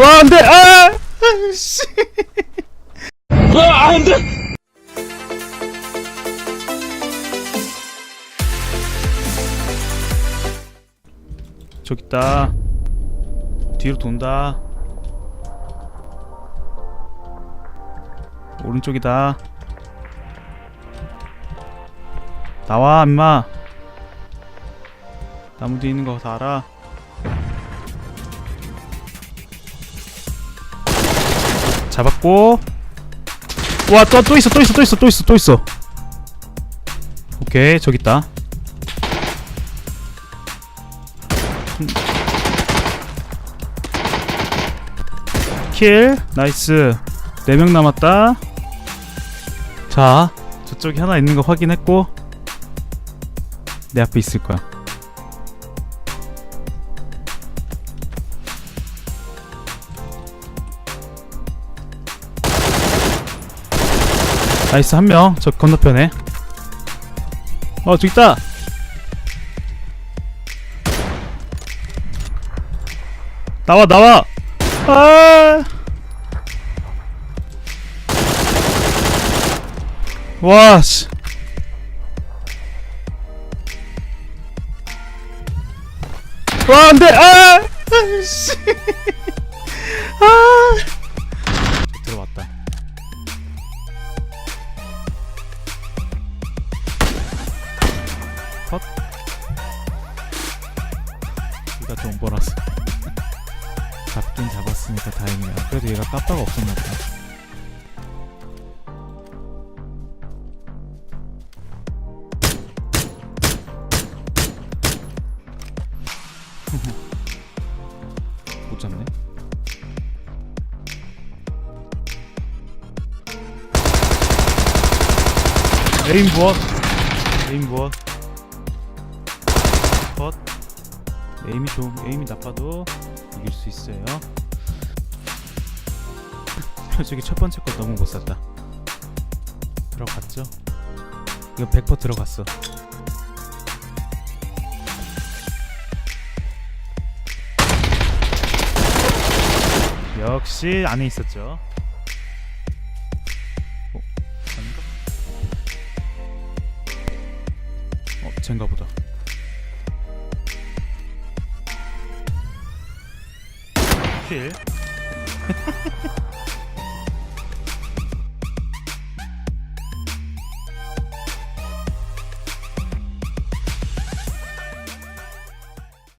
와 안 돼. 아! 씨. 아, 안 돼! 저기 있다. 뒤로 돈다. 오른쪽이다. 나와 임마. 나무 뒤에 있는 거 다 알아 잡았고. 와또 또 있어 또 있어 또 있어 또 있어 또 있어. 오케이 저기 있다. 킬 나이스. 4명 남았다. 자 저쪽에 하나 있는 거 확인했고 내 앞에 있을 거야 나이스 한 명 저 건너편에 어 저기 있다 나와 나와 아 와, 씨. 와, 안 돼! 아! 아, 씨. 아! 컷. 이가 좀 벌었어. 잡긴 잡았으니까 다행이야. 그래도 얘가 까빠가 없었나 보다. 못 잡네. 에임 무엇? 에임 무엇? 에임이 좀 에임이 나빠도 이길 수 있어요. 저기 첫 번째 거 너무 못 샀다. 들어갔죠? 이거 100% 들어갔어. 역시 안에 있었죠. 어, 아닌가? 어, 젠가 보다. 킬.